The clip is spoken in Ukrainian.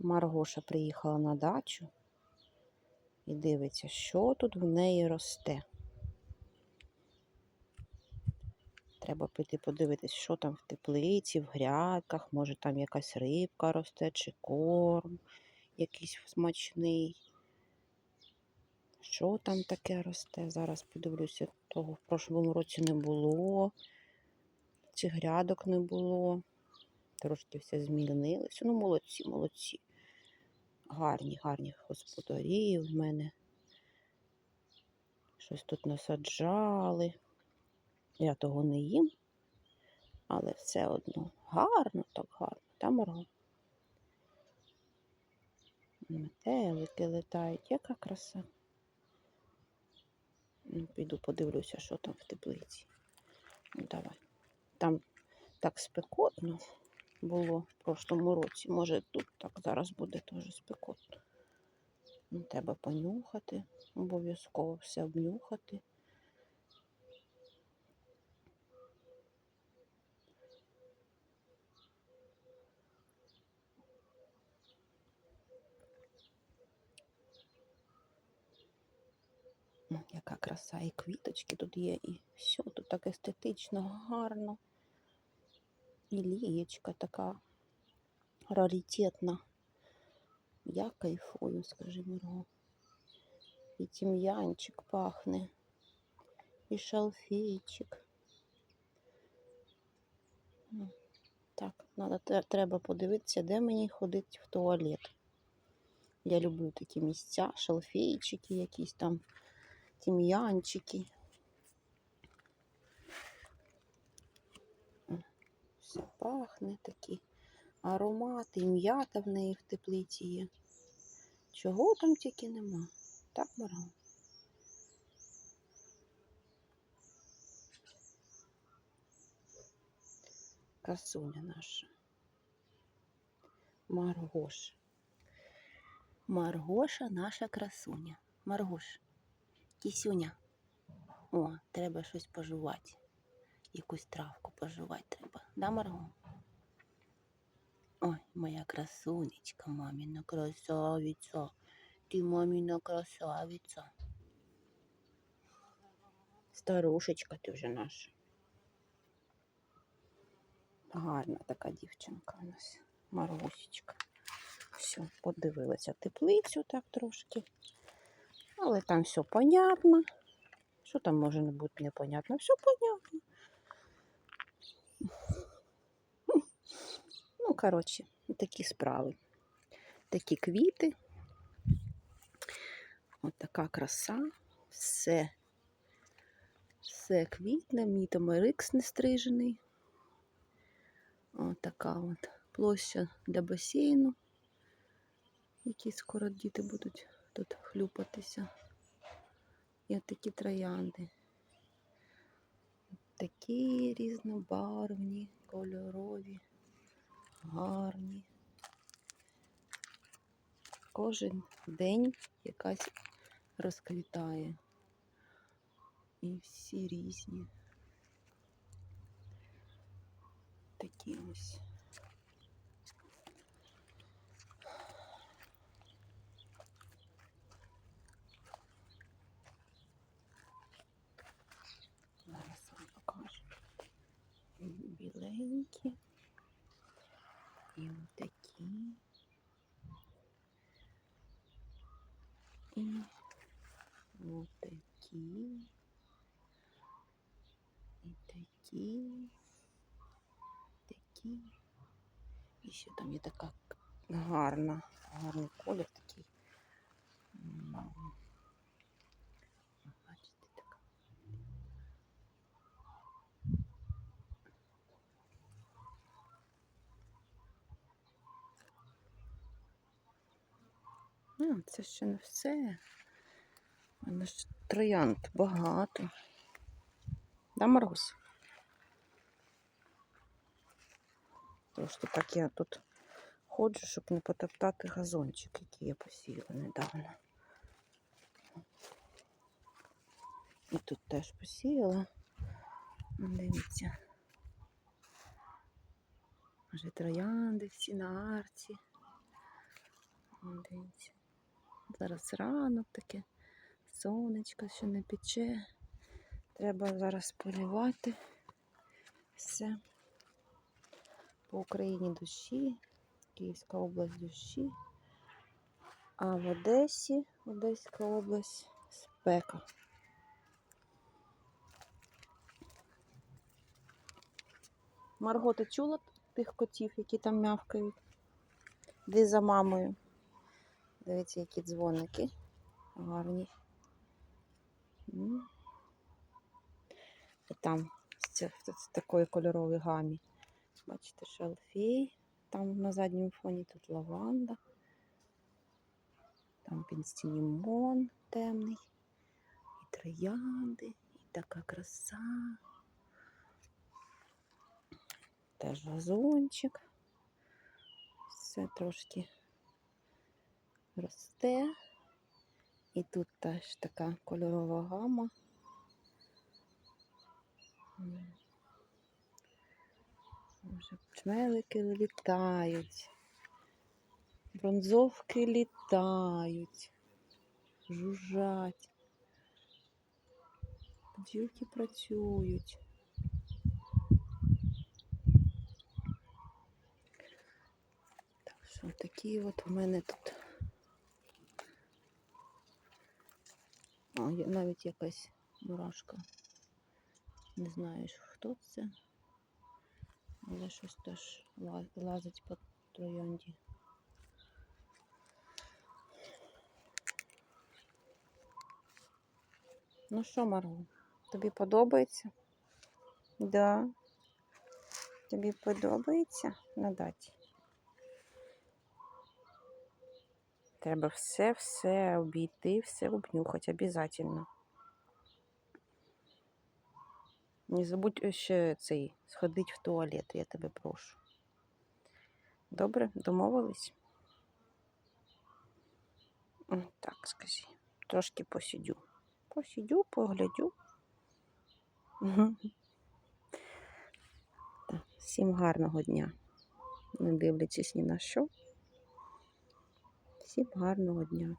Маргоша приїхала на дачу і дивиться, що тут в неї росте. Треба піти подивитись, що там в теплиці, в грядках, може там якась рибка росте, чи корм якийсь смачний. Що там таке росте? Зараз подивлюся, того в прошлому році не було, чи грядок не було. Трошки все змінилося. Ну, молодці, молодці. Гарні, гарні господарі в мене. Щось тут насаджали. Я того не їм, але все одно гарно, так гарно. Та Марго? Метелики летають, яка краса. Ну, піду подивлюся, що там в теплиці. Ну, давай. Там так спекотно було в прошлому році. Може тут так зараз буде теж спекотно. Треба понюхати, обов'язково все обнюхати. Яка краса, і квіточки тут є, і все тут так естетично, гарно. І лієчка така раритетна. Я кайфую, скажи Марго. І тім'янчик пахне, і шалфейчик. Так, надо, треба подивитися, де мені ходить в туалет. Я люблю такі місця, шалфейчики якісь там, тім'янчики. Все пахне такі аромати, м'ята в неї в теплиці є. Чого там тільки нема? Так, Марго? Красуня наша. Маргоша. Маргоша наша красуня. Маргош. Кісюня. О, треба щось пожувати. Якусь травку пожувати треба. Да, Марго? Ой, моя красунечка, мамина красавиця. Ти мамина красавиця. Старушечка ти вже наша. Гарна така дівчинка у нас. Марусечка. Все, подивилася теплицю так трошки. Але там все понятно. Що там може не бути непонятно? Все понятно. Ну, коротше, такі справи. Такі квіти. От така краса. Все. Все квітне, мій тамарикс не стрижений. От така от площа для басейну, які скоро діти будуть тут хлюпатися. І от такі троянди. Такі різнобарвні, кольорові, гарні. Кожен день якась розквітає. І всі різні. Такі ось. Зараз вам покажу. Біленькі. І отакі. І такі. Такі. І ще там є така к- гарна, гарний колір А, це ще не все. У мене ж троянд багато. Да, Марусь? Просто так я тут ходжу, щоб не потоптати газончик, який я посіяла недавно. І тут теж посіяла. Дивіться. Вже троянди всі на арці. Дивіться. Зараз ранок таке, сонечко ще не пече. Треба зараз полювати все. По Україні дощі, Київська область дощі. А в Одесі, Одеська область, спека. Марго, ти чула тих котів, які там мявкають? Де за мамою? Дивіться, які дзвоники гарні. І там з такої кольоровій гамі. Бачите, шалфей. Там на задньому фоні тут лаванда. Там пінстінімон темний. І троянди, і така краса. Теж вазончик. Все трошки росте. І тут теж така кольорова гама. Вже чмелики літають. Бронзовки літають. Жужжать. Бджілки працюють. Так що такі от у мене тут. А, навіть якась мурашка. Не знаю, хто це. Але щось теж лазить по троянді. Ну що, Марго, тобі подобається? Да. Тобі подобається на даті? Треба все-все обійти, все обнюхати обов'язково. Не забудь ще цей сходити в туалет, я тебе прошу. Добре, домовились? Так, скажи. Трошки посидю. Посидю, поглядю. Всім гарного дня. Не дивлячись ні на що. Всім гарного дня.